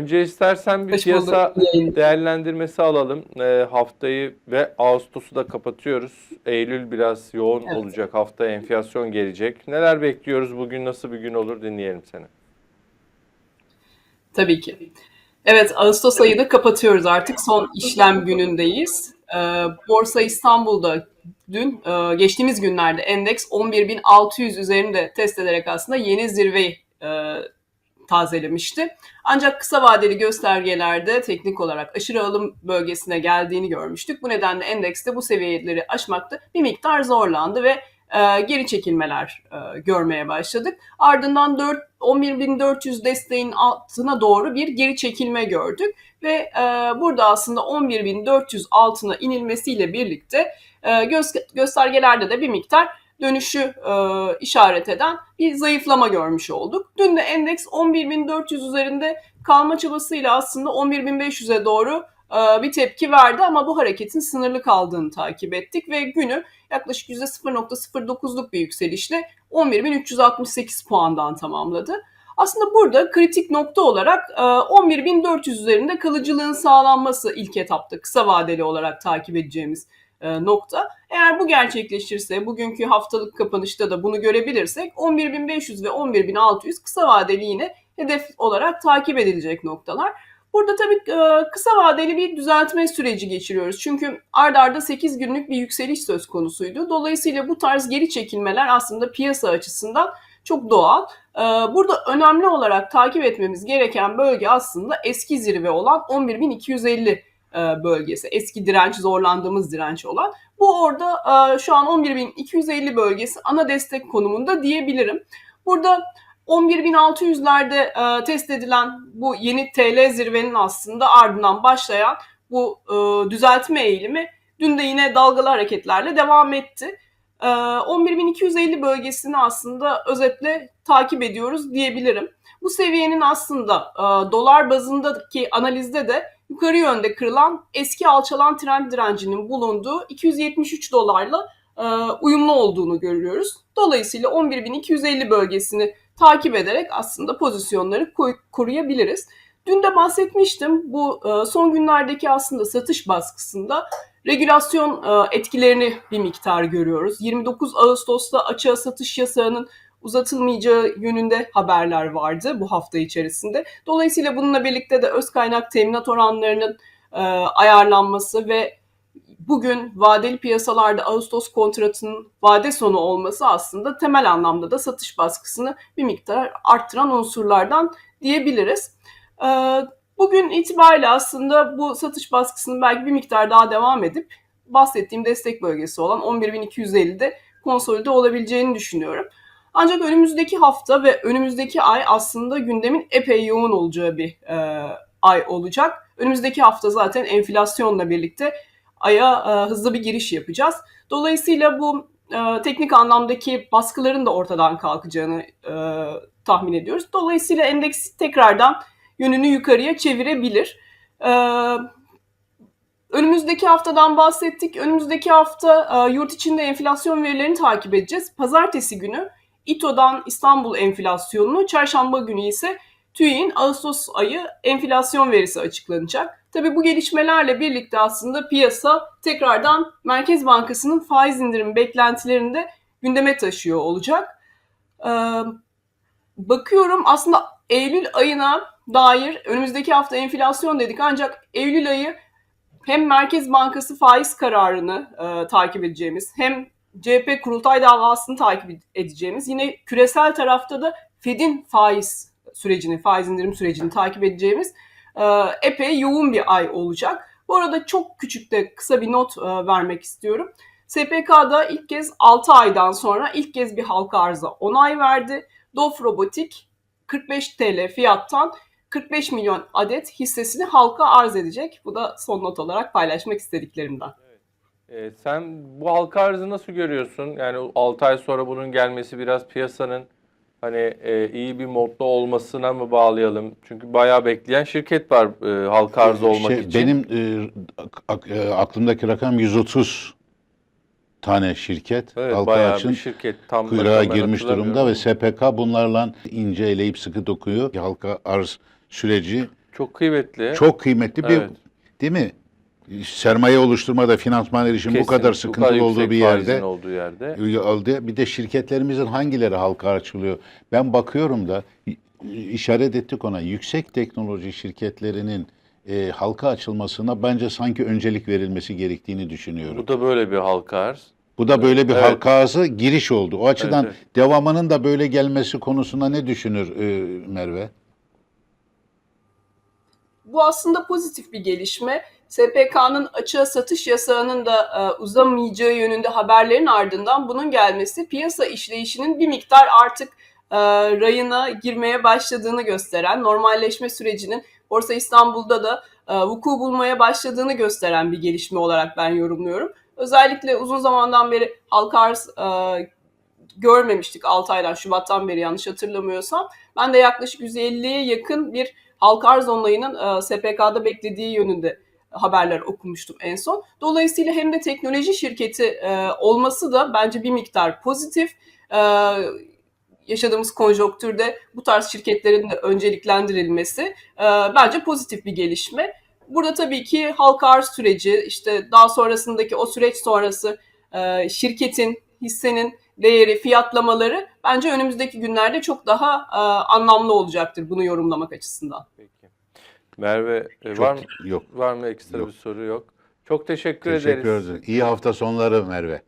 Önce istersen bir Hoş piyasa bulduk. Değerlendirmesi alalım. Ee, haftayı ve Ağustos'u da kapatıyoruz. Eylül biraz yoğun Evet. olacak. Hafta enflasyon gelecek. Neler bekliyoruz? Bugün nasıl bir gün olur dinleyelim seni. Tabii ki. Evet, Ağustos ayını kapatıyoruz artık. Son işlem günündeyiz. Ee, Borsa İstanbul'da dün, e, geçtiğimiz günlerde endeks 11.600 üzerinde test ederek aslında yeni zirveyi e, tazelemişti. Ancak kısa vadeli göstergelerde teknik olarak aşırı alım bölgesine geldiğini görmüştük. Bu nedenle endekste bu seviyeleri aşmakta bir miktar zorlandı ve e, geri çekilmeler e, görmeye başladık. Ardından 4 11.400 desteğin altına doğru bir geri çekilme gördük ve e, burada aslında 11.400 altına inilmesiyle birlikte e, gö- göstergelerde de bir miktar dönüşü e, işaret eden bir zayıflama görmüş olduk. Dün de endeks 11.400 üzerinde kalma çabasıyla aslında 11.500'e doğru bir tepki verdi ama bu hareketin sınırlı kaldığını takip ettik ve günü yaklaşık %0.09'luk bir yükselişle 11.368 puandan tamamladı. Aslında burada kritik nokta olarak e, 11.400 üzerinde kalıcılığın sağlanması ilk etapta kısa vadeli olarak takip edeceğimiz e, nokta. Eğer bu gerçekleşirse, bugünkü haftalık kapanışta da bunu görebilirsek 11.500 ve 11.600 kısa vadeli yine hedef olarak takip edilecek noktalar. Burada tabii kısa vadeli bir düzeltme süreci geçiriyoruz. Çünkü ard arda 8 günlük bir yükseliş söz konusuydu. Dolayısıyla bu tarz geri çekilmeler aslında piyasa açısından çok doğal. Burada önemli olarak takip etmemiz gereken bölge aslında eski zirve olan 11.250 e, bölgesi. Eski direnç, zorlandığımız direnç olan. Bu orada şu an 11.250 bölgesi ana destek konumunda diyebilirim. Burada 11.600'lerde e, test edilen bu yeni TL zirvenin aslında ardından başlayan bu e, düzeltme eğilimi dün de yine dalgalı hareketlerle devam etti. E, 11.250 bölgesini aslında özetle takip ediyoruz diyebilirim. Bu seviyenin aslında e, dolar bazındaki analizde de yukarı yönde kırılan eski alçalan trend direncinin bulunduğu 273 dolarla e, uyumlu olduğunu görüyoruz. Dolayısıyla 11.250 bölgesini takip ederek aslında pozisyonları koruyabiliriz. Dün de bahsetmiştim bu e, son günlerdeki aslında satış baskısında regülasyon e, etkilerini bir miktar görüyoruz. 29 Ağustos'ta açığa satış yasağının uzatılmayacağı yönünde haberler vardı bu hafta içerisinde. Dolayısıyla bununla birlikte de öz kaynak teminat oranlarının e, ayarlanması ve bugün vadeli piyasalarda Ağustos kontratının vade sonu olması aslında temel anlamda da satış baskısını bir miktar arttıran unsurlardan diyebiliriz. Ee, Bugün itibariyle aslında bu satış baskısının belki bir miktar daha devam edip bahsettiğim destek bölgesi olan 11.250'de konsolide olabileceğini düşünüyorum. Ancak önümüzdeki hafta ve önümüzdeki ay aslında gündemin epey yoğun olacağı bir e, ay olacak. Önümüzdeki hafta zaten enflasyonla birlikte aya e, hızlı bir giriş yapacağız. Dolayısıyla bu e, teknik anlamdaki baskıların da ortadan kalkacağını e, tahmin ediyoruz. Dolayısıyla endeks tekrardan yönünü yukarıya çevirebilir. E, önümüzdeki haftadan bahsettik. Önümüzdeki hafta e, yurt içinde enflasyon verilerini takip edeceğiz. Pazartesi günü İTO'dan İstanbul enflasyonunu, çarşamba günü ise TÜİ'nin Ağustos ayı enflasyon verisi açıklanacak. Tabii bu gelişmelerle birlikte aslında piyasa tekrardan Merkez Bankası'nın faiz indirim beklentilerini de gündeme taşıyor olacak. Bakıyorum aslında Eylül ayına dair önümüzdeki hafta enflasyon dedik ancak Eylül ayı hem Merkez Bankası faiz kararını e, takip edeceğimiz hem CHP kurultay davasını takip edeceğimiz yine küresel tarafta da Fed'in faiz sürecini, faiz indirim sürecini takip edeceğimiz e, epey yoğun bir ay olacak. Bu arada çok küçük de kısa bir not e, vermek istiyorum. SPK'da ilk kez 6 aydan sonra ilk kez bir halka arıza onay verdi. Dof Robotik 45 TL fiyattan 45 milyon adet hissesini halka arz edecek. Bu da son not olarak paylaşmak istediklerimden. Ee, sen bu halka arzı nasıl görüyorsun? Yani 6 ay sonra bunun gelmesi biraz piyasanın hani e, iyi bir modda olmasına mı bağlayalım? Çünkü bayağı bekleyen şirket var e, halka arzı olmak Şey, için. Benim e, e, aklımdaki rakam 130 tane şirket Evet, halka açın şirket tam kuyruğa girmiş durumda ve. SPK bunlarla ince eleyip sıkı dokuyor. Halka arz süreci Çok kıymetli. çok kıymetli bir Evet. değil mi? Sermaye oluşturmada finansman erişim bu kadar sıkıntılı olduğu yüksek bir faizin yerde olduğu yerde. aldı. Bir de şirketlerimizin hangileri halka açılıyor? Ben bakıyorum da işaret ettik ona. Yüksek teknoloji şirketlerinin e, halka açılmasına bence sanki öncelik verilmesi gerektiğini düşünüyorum. Bu da böyle bir halka arz. Bu da böyle bir Evet. halka arzı giriş oldu. O açıdan evet. devamının da böyle gelmesi konusunda ne düşünür e, Merve? Bu aslında pozitif bir gelişme. SPK'nın açığa satış yasağının da e, uzamayacağı yönünde haberlerin ardından bunun gelmesi piyasa işleyişinin bir miktar artık e, rayına girmeye başladığını gösteren, normalleşme sürecinin Borsa İstanbul'da da e, vuku bulmaya başladığını gösteren bir gelişme olarak ben yorumluyorum. Özellikle uzun zamandan beri halka arz e, görmemiştik 6 aydan Şubat'tan beri yanlış hatırlamıyorsam. Ben de yaklaşık 150'ye yakın bir halka arz onlayının e, SPK'da beklediği yönünde haberler okumuştum en son. Dolayısıyla hem de teknoloji şirketi e, olması da bence bir miktar pozitif. E, yaşadığımız konjonktürde bu tarz şirketlerin de önceliklendirilmesi e, bence pozitif bir gelişme. Burada tabii ki halka arz süreci, işte daha sonrasındaki o süreç sonrası e, şirketin, hissenin değeri, fiyatlamaları bence önümüzdeki günlerde çok daha e, anlamlı olacaktır bunu yorumlamak açısından. Peki. Merve e, Çok var mı yok. var mı ekstra Yok. bir soru yok. Çok teşekkür, Teşekkür ederiz. ederiz. İyi hafta sonları Merve.